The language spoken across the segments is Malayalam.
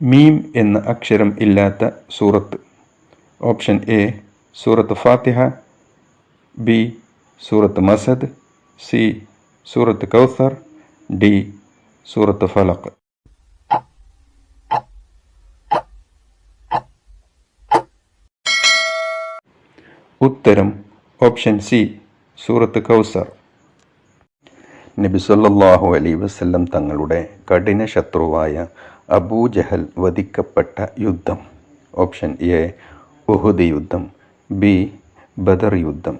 മീം എന്ന അക്ഷരം ഇല്ലാത്ത സൂറത്ത്. ഓപ്ഷൻ എ സൂറത്ത് ഫാത്തിഹ ബി സൂറത്ത് മസദ് സി സൂറത്ത് കൗസർ ഡി സൂറത്ത് ഫലഖ്. ഉത്തരം ഓപ്ഷൻ സി സൂറത്ത് കൗസർ. നബി സല്ലല്ലാഹു അലൈ വസല്ലം തങ്ങളുടെ കഠിന ശത്രുവായ അബൂ ജഹൽ വധിക്കപ്പെട്ട യുദ്ധം. ഓപ്ഷൻ എ ഉഹുദ് യുദ്ധം. ബി ബദർ യുദ്ധം.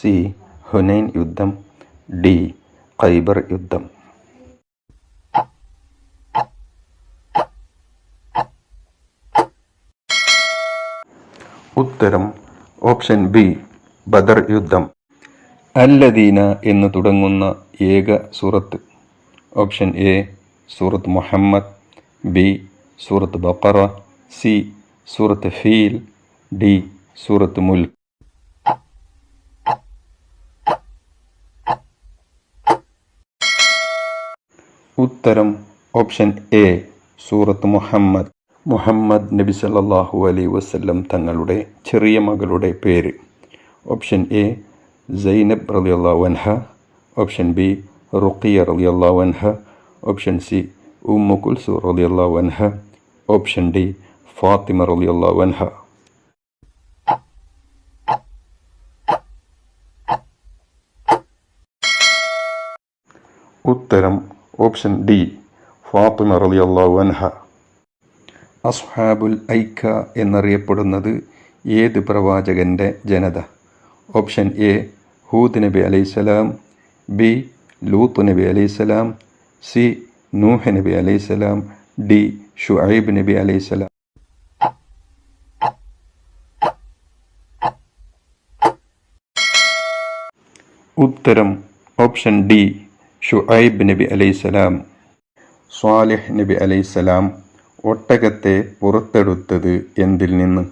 സി ഹുനൈൻ യുദ്ധം. ഡി ഖൈബർ യുദ്ധം. ഉത്തരം ഓപ്ഷൻ ബി ബദർ യുദ്ധം. അല്ലദീന എന്ന് തുടങ്ങുന്ന ഏക സൂറത്ത്. ഓപ്ഷൻ എ സൂറത്ത് മുഹമ്മദ്. ബി സൂറത്ത് ബക്കറ സി സൂറത്ത് ഫീൽ ഡി സൂറത്ത് മുൽക്ക് ഉത്തരം ഓപ്ഷൻ എ സൂറത്ത് മുഹമ്മദ്. മുഹമ്മദ് നബി സല്ലാഹു അലൈ വസ്ല്ലം തങ്ങളുടെ ചെറിയ മകളുടെ പേര്. ഓപ്ഷൻ എ സൈനബ് റളിയല്ലാഹു വൻഹ ഓപ്ഷൻ ബി റുഖിയ റളിയല്ലാഹു വൻഹ ഓപ്ഷൻ സി ഉമ്മു കുൽസു റളിയല്ലാഹു വൻഹ ഓപ്ഷൻ ഡി ഫാത്തിമ റളിയല്ലാഹു വൻഹ ഉത്തരം ഓപ്ഷൻ ഡി ഫാത്തിമ റളിയല്ലാഹു വൻഹ അസ്ഹാബുൽ ഐക്ക എന്നറിയപ്പെടുന്നത് ഏത് പ്രവാചകന്റെ ജനത? ഓപ്ഷൻ എ ഹൂദ് നബി അലൈഹി സ്വലാം ബി ലൂത്ത് നബി അലൈഹി സ്വലാം സി നൂഹ് നബി അലൈഹിസ്സലാം ഡി ഷുഐബ് നബി അലൈഹിസ്സലാം ഉത്തരം ഓപ്ഷൻ ഡി ഷുഐബ് നബി അലൈഹിസ്സലാം സ്വാലിഹ് നബി അലൈഹിസ്സലാം ഒട്ടകത്തെ പുറത്തെടുത്തത് എന്തിൽ നിന്ന്?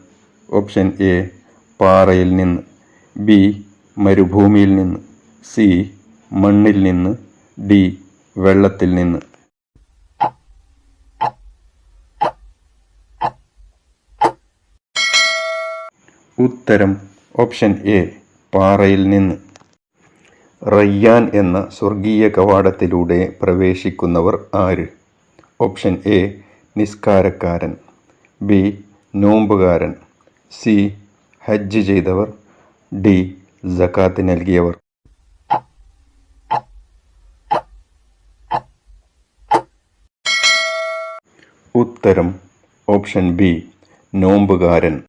ഓപ്ഷൻ എ പാറയിൽ നിന്ന്. ബി മരുഭൂമിയിൽ നിന്ന്. സി മണ്ണിൽ നിന്ന്. ഡി വെള്ളത്തിൽ നിന്ന്. ഉത്തരം ഓപ്ഷൻ എ പാറയിൽ നിന്ന്. റയ്യാൻ എന്ന സ്വർഗീയ കവാടത്തിലൂടെ പ്രവേശിക്കുന്നവർ ആര്? ഓപ്ഷൻ എ നിസ്കാരക്കാരൻ. ബി നോമ്പുകാരൻ. സി ഹജ്ജ് ചെയ്തവർ. ഡി ജക്കാത്ത് നൽകിയവർ. ഉത്തരം ഓപ്ഷൻ ബി നോമ്പുകാരൻ.